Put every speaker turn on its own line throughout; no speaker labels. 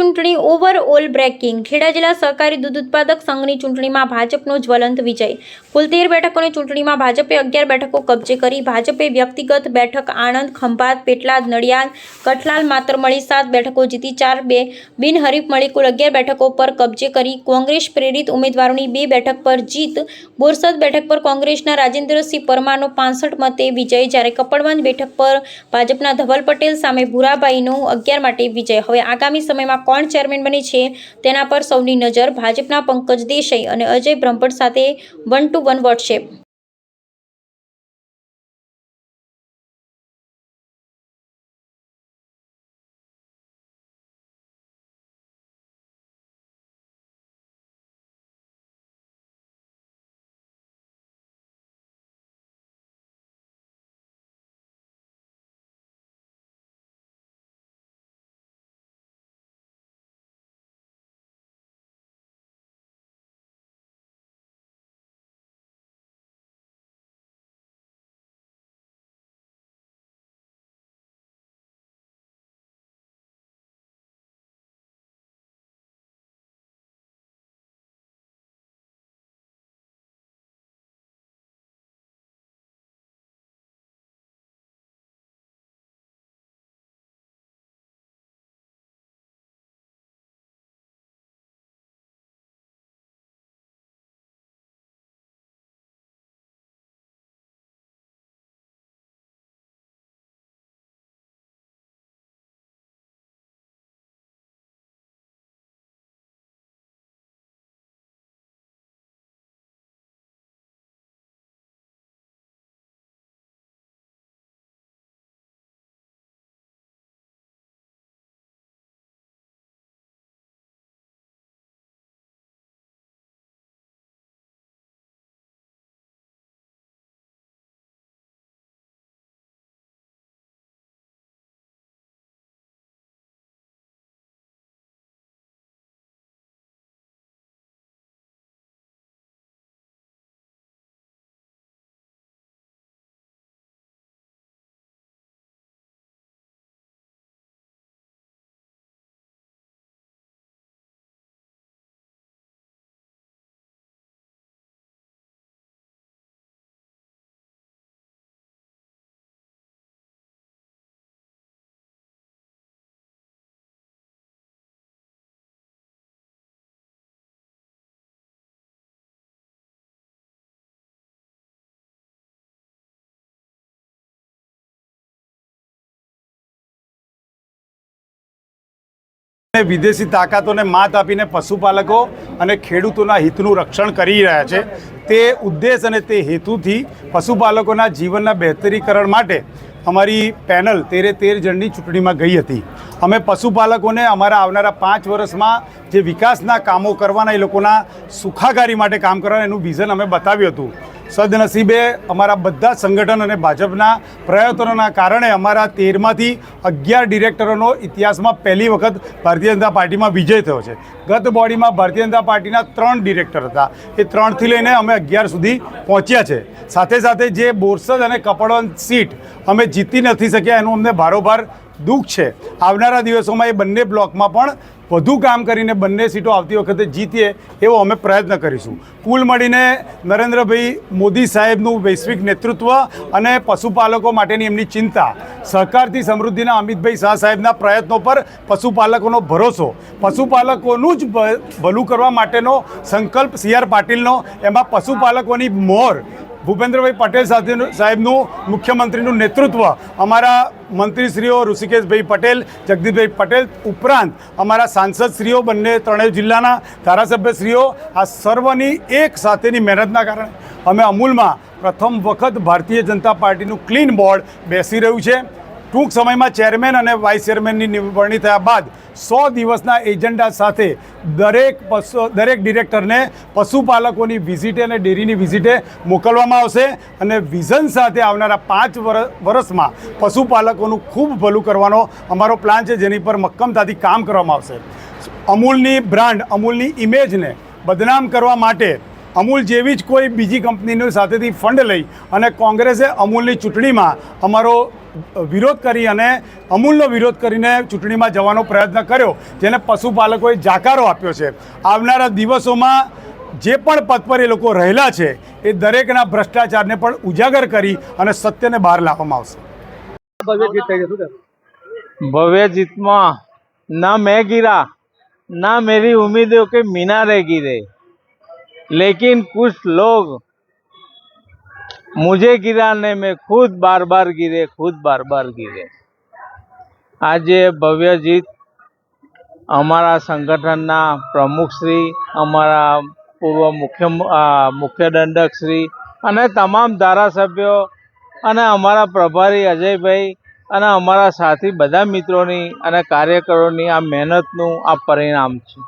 ચૂંટણી overall breaking. Kheda જિલ્લા સહકારી દૂધ ઉત્પાદક સંઘની ચૂંટણીમાં ભાજપનો જ્વલંત વિજય. કુલ તેર બેઠકોની ચૂંટણીમાં ભાજપે અગિયાર બેઠકો કબજે કરી. ભાજપે વ્યક્તિગત બેઠક આણંદ, ખંભાત, પેટલાદ, નડિયાદ, કઠલાલ માત્ર મળી સાત બેઠકો જીતી, ચાર બે બિનહરીફ મળી કુલ અગિયાર બેઠકો પર કબજે કરી. કોંગ્રેસ પ્રેરિત ઉમેદવારોની બે બેઠક પર જીત. બોરસદ બેઠક પર કોંગ્રેસના રાજેન્દ્રસિંહ પરમારનો પાંસઠ મતે વિજય. જ્યારે કપડવંજ બેઠક પર ભાજપના ધવલ પટેલ સામે ભૂરાભાઈનો અગિયાર માટે વિજય. હવે આગામી સમયમાં કોણ ચેરમેન બને છે તેના પર સૌની નજર. ભાજપના પંકજ દેસાઈ અને અજય બ્રહ્મભટ્ટ સાથે વન ટુ વન વોટ્સએપ
અને વિદેશી તાકાતોને માત આપીને પશુપાલકો અને ખેડૂતોના હિતનું રક્ષણ કરી રહ્યા છે. તે ઉદ્દેશ અને તે હેતુથી પશુપાલકોના જીવનના બહેતરીકરણ માટે અમારી પેનલ તેરે તેર જણની ચૂંટણીમાં ગઈ હતી. અમે પશુપાલકોને અમારા આવનારા પાંચ વર્ષમાં જે વિકાસના કામો કરવાના એ લોકોના સુખાકારી માટે કામ કરવાના એનું વિઝન અમે બતાવ્યું હતું. સદનસીબે અમારા બધા સંગઠન અને ભાજપના પ્રયત્નોના કારણે અમારા તેરમાંથી અગિયાર ડિરેક્ટરોનો ઇતિહાસમાં પહેલી વખત ભારતીય જનતા પાર્ટીમાં વિજય થયો છે. ગત બોડીમાં ભારતીય જનતા પાર્ટીના ત્રણ ડિરેક્ટર હતા. એ ત્રણથી લઈને અમે અગિયાર સુધી પહોંચ્યા છે. સાથે સાથે જે બોરસદ અને કપડવંત સીટ અમે જીતી નથી શક્યા એનું અમને ભારોભાર દુઃખ છે. આવનારા દિવસોમાં એ બંને બ્લોકમાં પણ વધુ કામ કરીને બંને સીટો આવતી વખતે જીતીએ એવો અમે પ્રયત્ન કરીશું. કુલ મળીને નરેન્દ્રભાઈ મોદી સાહેબનું વૈશ્વિક નેતૃત્વ અને પશુપાલકો માટેની એમની ચિંતા, સહકારથી સમૃદ્ધિના અમિતભાઈ શાહ સાહેબના પ્રયત્નો પર પશુપાલકોનો ભરોસો, પશુપાલકોનું જ ભલું કરવા માટેનો સંકલ્પ સી આર પાટીલનો, એમાં પશુપાલકોની મોર ભૂપેન્દ્રભાઈ પટેલ સાથેનું સાહેબનું મુખ્યમંત્રીનું નેતૃત્વ અમારા મંત્રીશ્રીઓ ઋષિકેશભાઈ પટેલ, જગદીશભાઈ પટેલ ઉપરાંત અમારા સાંસદશ્રીઓ, બંને ત્રણેય જિલ્લાના ધારાસભ્યશ્રીઓ આ સર્વની એક સાથેની મહેનતના કારણે અમે અમૂલમાં પ્રથમ વખત ભારતીય જનતા પાર્ટીનું ક્લીન બોર્ડ બેસી રહ્યું છે. ટૂંક સમયમાં ચેરમેન અને વાઇસ ચેરમેનની નિવડણી થયા બાદ સો દિવસના એજન્ડા સાથે દરેક પશુ દરેક ડિરેક્ટરને પશુપાલકોની વિઝિટે અને ડેરીની વિઝિટે મોકલવામાં આવશે અને વિઝન સાથે આવનારા પાંચ વર- વર્ષમાં પશુપાલકોનું ખૂબ ભલું કરવાનો અમારો પ્લાન છે, જેની પર મક્કમતાથી કામ કરવામાં આવશે. અમૂલની બ્રાન્ડ, અમૂલની ઇમેજને બદનામ કરવા માટે અમૂલ જેવી જ કોઈ બીજી કંપનીની સાથેથી ફંડ લઈ અને કોંગ્રેસે અમૂલની ચૂંટણીમાં અમારો વિરોધ કરી અને અમૂલનો વિરોધ કરીને ચૂંટણીમાં જવાનો પ્રયત્ન કર્યો જેને પશુપાલકોએ જાકારો આપ્યો છે. આવનારા દિવસોમાં જે પણ પદ પર એ લોકો રહેલા છે એ દરેકના ભ્રષ્ટાચારને પણ ઉજાગર કરી અને સત્યને બહાર લાવવામાં આવશે.
ભવ્ય જીતમાં ના મેં ગીરા ના મેરી ઉમેદો કે મીના રહે ગીરે लेकिन कुछ लोग मुझे गिराने में खुद बार बार गिरे खुद बार बार गिरे આજે ભવ્ય જીત અમારા સંગઠનના પ્રમુખશ્રી અમારા પૂર્વ મુખ્ય અ, મુખ્ય દંડકશ્રી અને તમામ ધારાસભ્યો અને અમારા પ્રભારી અજયભાઈ અને અમારા સાથી બધા મિત્રોની અને કાર્યકરોની આ મહેનતનું આ પરિણામ છે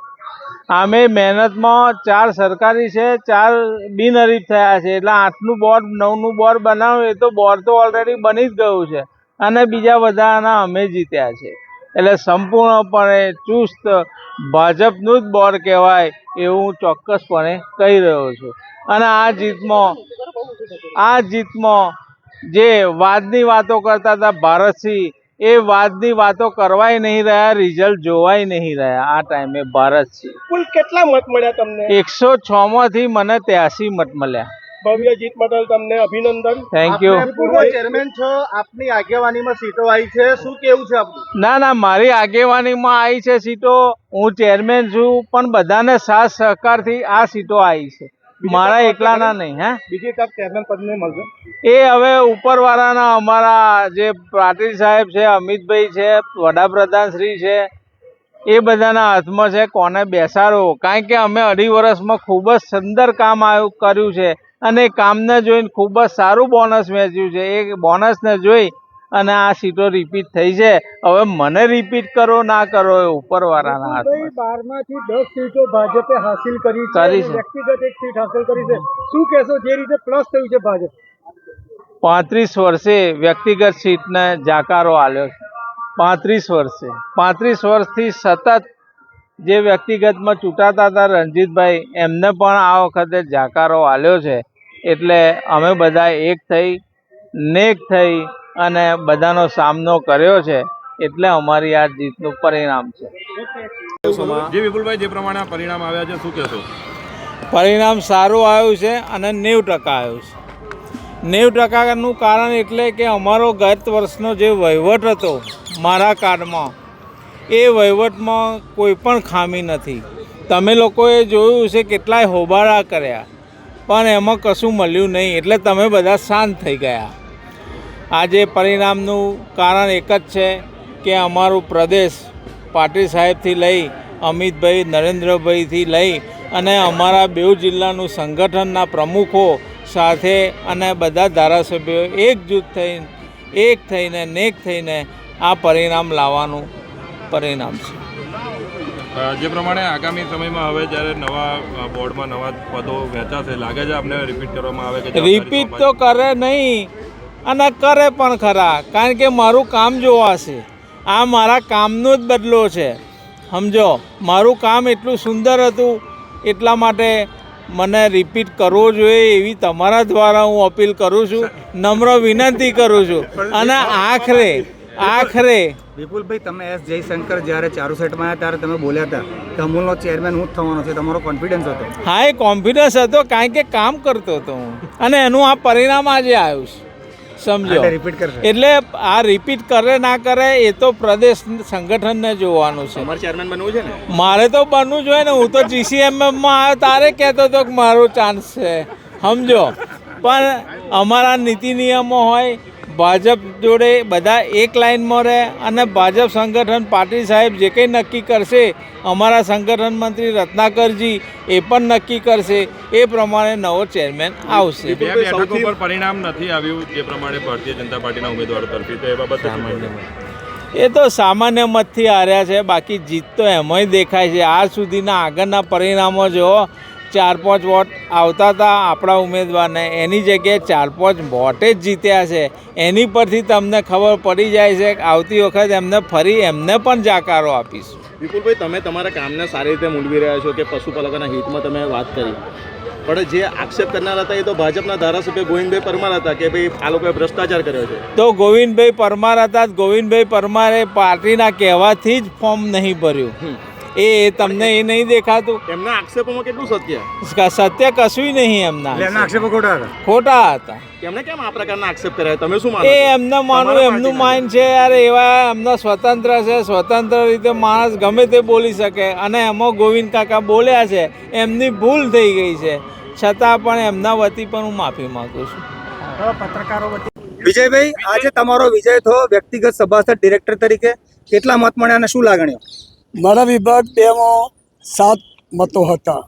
આમે મહેનતમાં ચાર સરકારી છે, ચાર બિનહરીફ થયા છે. એટલે આઠનું બોર્ડ નવનું બોર્ડ બનાવ્યું એ તો બોર્ડ તો ઓલરેડી બની જ ગયું છે. અને બીજા બધાના અમે જીત્યા છે. એટલે સંપૂર્ણપણે ચુસ્ત ભાજપનું જ બોર્ડ કહેવાય એવું હું ચોક્કસપણે કહી રહ્યો છું. અને આ જીતમાં આ જીતમાં જે વાદની વાતો કરતા હતા, ભારતસિંહ એ વાતની વાતો કરવાય નહીં રહ્યા રિઝલ્ટ જોવાય નહીં રહ્યા. આ ટાઈમે ભારતસિંહ
કુલ કેટલા મત મળ્યા તમને?
એકસો છ માંથી મને ત્યાસી મત મળ્યા.
ભવ્ય જીત બદલ તમને અભિનંદન.
થેન્ક યુ
પૂર્વ ચેરમેન છો આપની આગેવાનીમાં સીટો આવી છે. શું કેવું છે આપનું?
ના ના મારી આગેવાનીમાં આવી છે સીટો. હું ચેરમેન છું પણ બધાને સાથ સહકારથી આ સીટો આવી છે. મારા એકલાના નહીં હે?
બીજી તક ચેરમેન પદને મળશે
એ હવે ઉપરવાળાના અમારા જે પાટીલ સાહેબ છે અમિતભાઈ છે વડાપ્રધાન શ્રી છે એ બધાના હાથમાં છે કોને બેસાડો? કારણ કે અમે અઢી વર્ષમાં ખૂબ જ સુંદર કામ આવ્યું કર્યું છે. અને કામને જોઈને ખૂબ જ સારું બોનસ વેચ્યું છે. એ બોનસને જોઈ અને આ સીટો રિપીટ થઈ છે. હવે મને રિપીટ કરો ના કરો એ ઉપરવાળાના હાથમાં.
બારમાંથી દસ સીટો ભાજપે હાસિલ કરી
કરી છે.
વ્યક્તિગત એક સીટ હાસિલ કરી છે. શું કહેશો જે રીતે પ્લસ થયું છે ભાજપ?
પાંત્રીસ વર્ષે વ્યક્તિગત સીટને જાકારો આલ્યો છે. પાંત્રીસ વર્ષે. પાંત્રીસ વર્ષથી સતત જે વ્યક્તિગતમાં ચૂંટાતા હતા રણજીતભાઈ એમને પણ આ વખતે જાકારો આલ્યો છે. એટલે અમે બધા એક થઈ નેક થઈ અને બધાનો સામનો કર્યો છે એટલે અમારી આ જીતનું પરિણામ છે.
જે વિપુલભાઈ જે પ્રમાણે પરિણામ આવ્યા છે શું કહેશો?
પરિણામ સારું આવ્યું છે અને નેવું ટકા આવ્યું છે. નેવું ટકાનું કારણ એટલે કે અમારો ગત વર્ષનો જે વહીવટ હતો મારા કાર્ડમાં એ વહીવટમાં કોઈ પણ ખામી નથી. તમે લોકોએ જોયું છે કેટલાય હોબાળા કર્યા પણ એમાં કશું મળ્યું નહીં. એટલે તમે બધા શાંત થઈ ગયા. આજે પરિણામનું કારણ એક જ છે કે અમારું પ્રદેશ પાટીલ સાહેબથી લઈ અમિતભાઈ નરેન્દ્રભાઈથી લઈ અને અમારા બેઉ જિલ્લાનું સંગઠનના પ્રમુખો સાથે અને બધા ધારાસભ્યો એકજૂથ થઈને એક થઈને નેક થઈને આ પરિણામ લાવવાનું પરિણામ છે.
જે પ્રમાણે આગામી સમયમાં હવે જ્યારે નવા બોર્ડમાં નવા પદો વહેંચાશે લાગે છે આપને રિપીટ કરવામાં આવે કે
રિપીટ તો કરે નહીં અને કરે પણ ખરા કારણ કે મારું કામ જોવાશે આ મારા કામનો જ બદલો છે. સમજો મારું કામ એટલું સુંદર હતું એટલા માટે મને રિપીટ કરવો જોઈએ એવી તમારા દ્વારા હું અપીલ કરું છું નમ્ર વિનંતી કરું છું. અને આખરે આખરે
વિપુલભાઈ તમે એસ જયશંકર જ્યારે ચારુ સેટમાં આવ્યા ત્યારે તમે બોલ્યા હતા કે અમૂલનો ચેરમેન હું જ થવાનો છે તમારો કોન્ફિડન્સ હતો.
હા એ કોન્ફિડન્સ હતો કારણ કે કામ કરતો હતો હું. અને એનું આ પરિણામ આજે આવ્યું છે. સમજો
એટલે રિપીટ કરશે.
એટલે આ રિપીટ કરે ના કરે એ તો પ્રદેશ સંગઠનને જોવાનું છે.
તમારે ચેરમેન બનવું છે ને?
મારે તો બનવું જોઈએ ને હું તો જીસીએમએમમાં આવ્યો તારે કહેતો હતો કે મારો ચાન્સ છે. સમજો? પણ અમારા નીતિ નિયમો હોય ભાજપ જોડે બધા એક લાઇનમાં રહે અને ભાજપ સંગઠન પાટીલ સાહેબ જે કંઈ નક્કી કરશે અમારા સંગઠન મંત્રી રત્નાકરજી એ પણ નક્કી કરશે. એ પ્રમાણે નવો ચેરમેન આવશે.
પરિણામ નથી આવ્યું જે પ્રમાણે ભારતીય જનતા પાર્ટીના ઉમેદવારો તરફી તો એ બાબત
એ તો સામાન્ય મતથી હાર્યા છે. બાકી જીત તો એમાંય દેખાય છે. આજ સુધીના આગળના પરિણામો જો ચાર પાંચ વોટ આવતા હતા આપણા ઉમેદવારને. એની જગ્યાએ ચાર પાંચ વોટે જ જીત્યા છે. એની પરથી તમને ખબર પડી જાય છે કે આવતી વખત એમને ફરી એમને પણ જાકારો આપીશું.
વિપુલભાઈ તમે તમારા કામને સારી રીતે મૂલવી રહ્યા છો કે પશુપાલકોના હિતમાં તમે વાત કરી?
પણ જે આક્ષેપ કરનાર હતા એ તો ભાજપના ધારાસભ્ય ગોવિંદભાઈ પરમાર હતા કે ભાઈ આ લોકોએ ભ્રષ્ટાચાર કર્યો છે.
તો ગોવિંદભાઈ પરમાર હતા. ગોવિંદભાઈ પરમારે પાર્ટીના કહેવાથી જ ફોર્મ નહીં ભર્યું. એ તમને એ નહીં દેખાતું.
એમના આક્ષેપોમાં કેટલું સત્ય?
સત્ય કશું નહીં એમના
એમના આક્ષેપો. ખોટા હતા?
ખોટા હતા.
એમને કેમ આ પ્રકારના આક્ષેપ કર્યા? તમે શું માનો
એ એમને માનવું એમનું માઇન્ડ છે યાર એવા એમના સ્વતંત્ર છે સ્વતંત્ર રીતે માણસ ગમે તે બોલી શકે. અને એમાં ગોવિંદ કાકા બોલ્યા છે એમની ભૂલ થઈ ગઈ છે. છતાં પણ એમના વતી પણ હું માફી માંગુ છું.
વિજયભાઈ આજે તમારો વિજય થયો વ્યક્તિગત સભાસદ ડિરેક્ટર તરીકે. કેટલા મત મળ્યા અને શું લાગણીઓ?
મારા વિભાગ બેમાં સાત મતો હતા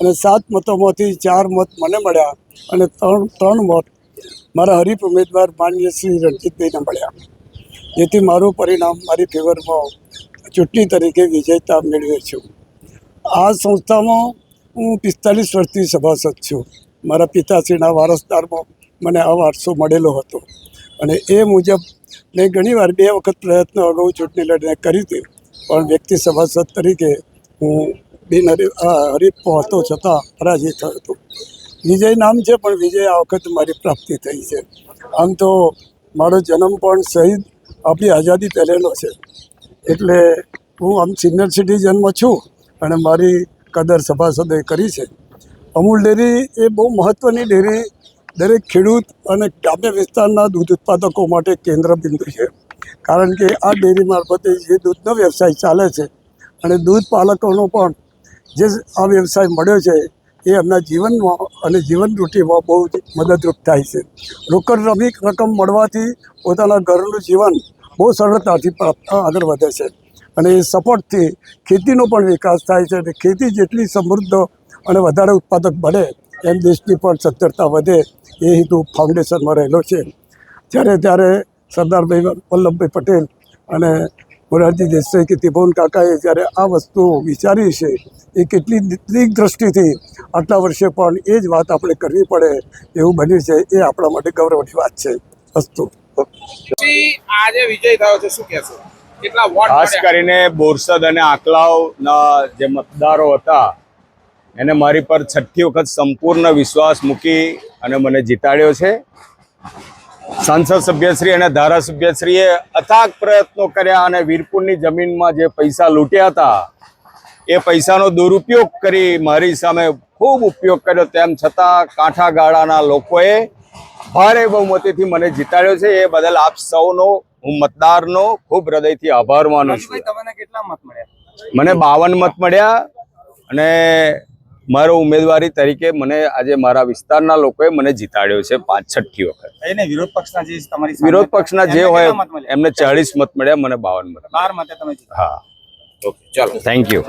અને સાત મતોમાંથી ચાર મત મને મળ્યા અને ત્રણ ત્રણ મત મારા હરીફ ઉમેદવાર માન્ય શ્રી રણજીતભાઈને મળ્યા. જેથી મારું પરિણામ મારી ફેવરમાં ચૂંટણી તરીકે વિજેતા મેળવ્યો છું. આ સંસ્થામાં હું પિસ્તાલીસ વર્ષથી સભાસદ છું. મારા પિતાશ્રીના વારસદારમાં મને આ વારસો મળેલો હતો. અને એ મુજબ મેં ઘણીવાર બે વખત પ્રયત્ન અગાઉ ચૂંટણી લડીને કરી હતી. પણ વ્યક્તિ સભાસદ તરીકે હું બિન હરી- હરીફ હતો છતાં પરાજય થયો હતો. વિજય નામ છે, પણ વિજય આ વખત મારી પ્રાપ્તિ થઈ છે. આમ તો મારો જન્મ પણ શહીદ આપણી આઝાદી પહેલેલો છે. એટલે હું આમ સિનિયર સિટીઝનમાં છું અને મારી કદર સભાસદે કરી છે. અમૂલ ડેરી એ બહુ મહત્ત્વની ડેરી દરેક ખેડૂત અને ગ્રામ્ય વિસ્તારના દૂધ ઉત્પાદકો માટે કેન્દ્ર બિંદુ છે. કારણ કે આ ડેરી મારફતે જે દૂધનો વ્યવસાય ચાલે છે અને દૂધ પાલકોનો પણ જે આ વ્યવસાય મળ્યો છે, એ એમના જીવનમાં અને જીવન રૂટીમાં બહુ જ મદદરૂપ થાય છે. રોકડ રમી રકમ મળવાથી પોતાના ઘરનું જીવન બહુ સરળતાથી આગળ વધે છે અને એ સપોર્ટથી ખેતીનો પણ વિકાસ થાય છે અને ખેતી જેટલી સમૃદ્ધ અને વધારે ઉત્પાદક બને એમ દેશની પણ સત્તરતા વધે એ હેતુ ફાઉન્ડેશનમાં રહેલો છે. ત્યારે ત્યારે સરદારભાઈ વલ્લભભાઈ પટેલ અને મોરારજી દેસાઈ કે ત્રિભુવન કાકાએ જ્યારે આ વસ્તુ વિચારી છે એ કેટલી દીર્ઘ દ્રષ્ટિથી આટલા વર્ષે પણ એ જ વાત આપણે કરવી પડે એવું બન્યું છે એ આપણા માટે ગૌરવની વાત છે. વસ્તુ
આજે વિજય થયો છે શું કહેશો?
ખાસ કરીને બોરસદ અને આકલાવના જે મતદારો હતા એને મારી પર છઠ્ઠી વખત સંપૂર્ણ વિશ્વાસ મૂકી અને મને જીતાડ્યો છે. સાંસદ સભ્યશ્રી અને ધારાસભ્યશ્રીએ અથાગ પ્રયત્નો કર્યા અને વીરપુરની જમીનમાં જે પૈસા લૂંટ્યા હતા એ પૈસાનો દુરુપયોગ કરી મારી સામે ખૂબ ઉપયોગ કર્યો. તેમ છતાં કાંઠા ગાળાના લોકોએ ભારે બહુમતીથી મને જીતાડ્યો છે. એ બદલ આપ સૌનો હું મતદારનો ખૂબ હૃદયથી આભાર માનું છું.
તમને મત મળ્યા?
મને બાવન મત મળ્યા અને મારો ઉમેદવારી તરીકે મને આજે મારા વિસ્તારના લોકોએ મને જીતાડ્યો છે પાંચ છઠ્ઠી વખત.
વિરોધ પક્ષના જે તમારી
વિરોધ પક્ષના જે હોય? એમને ચાળીસ મત મળ્યા મને બાવન મત
બાર મતે તમે
હા.
ઓકે ચાલો.
Thank you